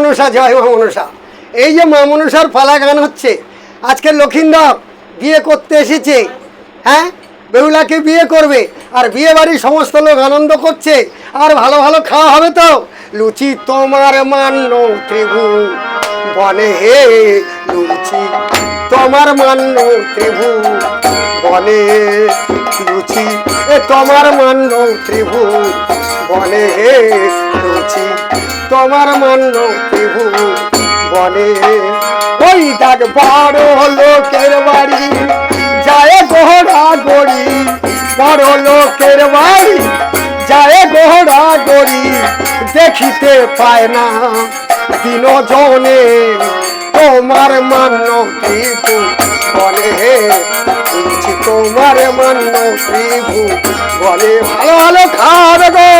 মনসা, জয় মা মনসা। এই যে মা মনসার পালা গান হচ্ছে, আজকে লক্ষিন্দর বিয়ে করতে এসেছে হ্যাঁ? বেহুলাকে বিয়ে করবে, আর বিয়ে বাড়ির সমস্ত লোক আনন্দ করছে, আর ভালো ভালো খাওয়া হবে তো। লুচি তোমার মান্য ত্রিভু বনে হে, লুচি তোমার মান্য ত্রিভু, বনে লুচি। এ তোমার মান্য ত্রিভু, বনে লুচি। তোমার মান্য ত্রিভু, বনে ওই দেখ বড় লোকের বাড়ি। যায় গোহরা গড়ি, বড় লোকের বাড়ি। যায় গোহরা গড়ি, দেখিতে পায় না। দিন জনে তোমার মান্য ত্রিভু বলে বলছি তোমার মান্য ত্রিভু বলে। ভালো ভালো খাওয়াবে গো।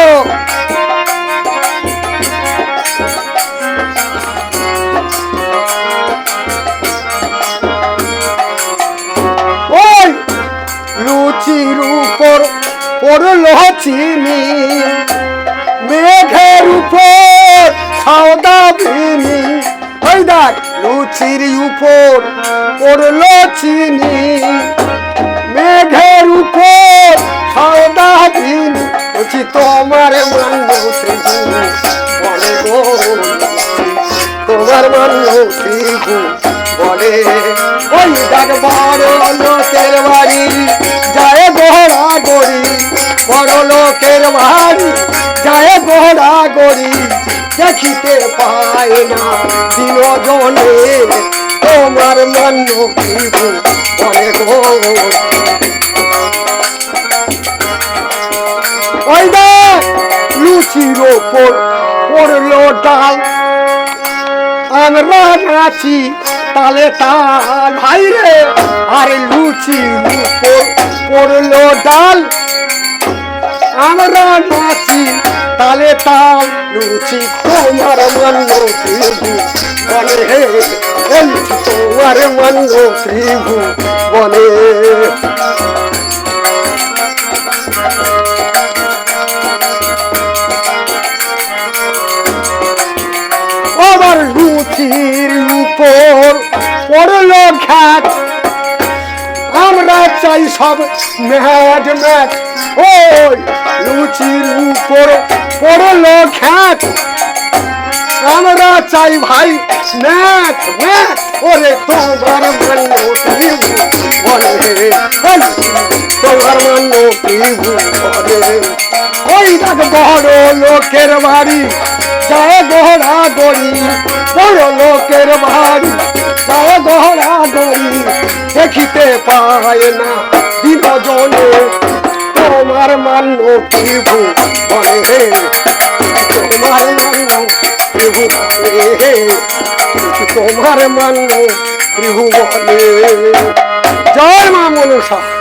মেঘের উপর সাদা বিনি। লুচির উপর পড়ল চিনি, মেঘের উপর সাদা বিনি বলছি, তোমার ত্রিভু বলে গো, তোমার ত্রিভু বলে ওই দেখ বড় লোকের বাড়ি, যায় গোহরা গড়ি বড় লোকের বাড়ি, যায় গোহরা গড়ি। দেখিতে পায় না। দিন জনে তোমার মান্য বলে গো? ওই লুচির ওপর পড়ল ডাল। আমরা নাচি তালে তাল। ভাই রে, আরে লুচি পড়ল ডাল। আমরা নাচি, তালে তাল লুচি তোমার মান্য ত্রিভু বলে হে তোমার মান্য ত্রিভু বলে আবার লুচির উপর পড়ল ঘাট চাই সব ম্যাট ম্যাট ওই লুচির উপর পড়ল ঘাট আমরা চাই ভাই ম্যাট ম্যাট ওরে তোমার মান্য ত্রিভু বলে তোমার মান্য ত্রিভু বলে ওই দেখ বড় লোকের বাড়ি যায় গহরা গড়ি। বড় লোকের বাড়ি যায় গহরা গড়ি। দেখিতে পায় না দিন জনে তোমার মান্য প্রভু বলে হে। তোমার মান্য প্রভু বলে হে। তোমার মান্য প্রভু বলে জয় মা মনসা।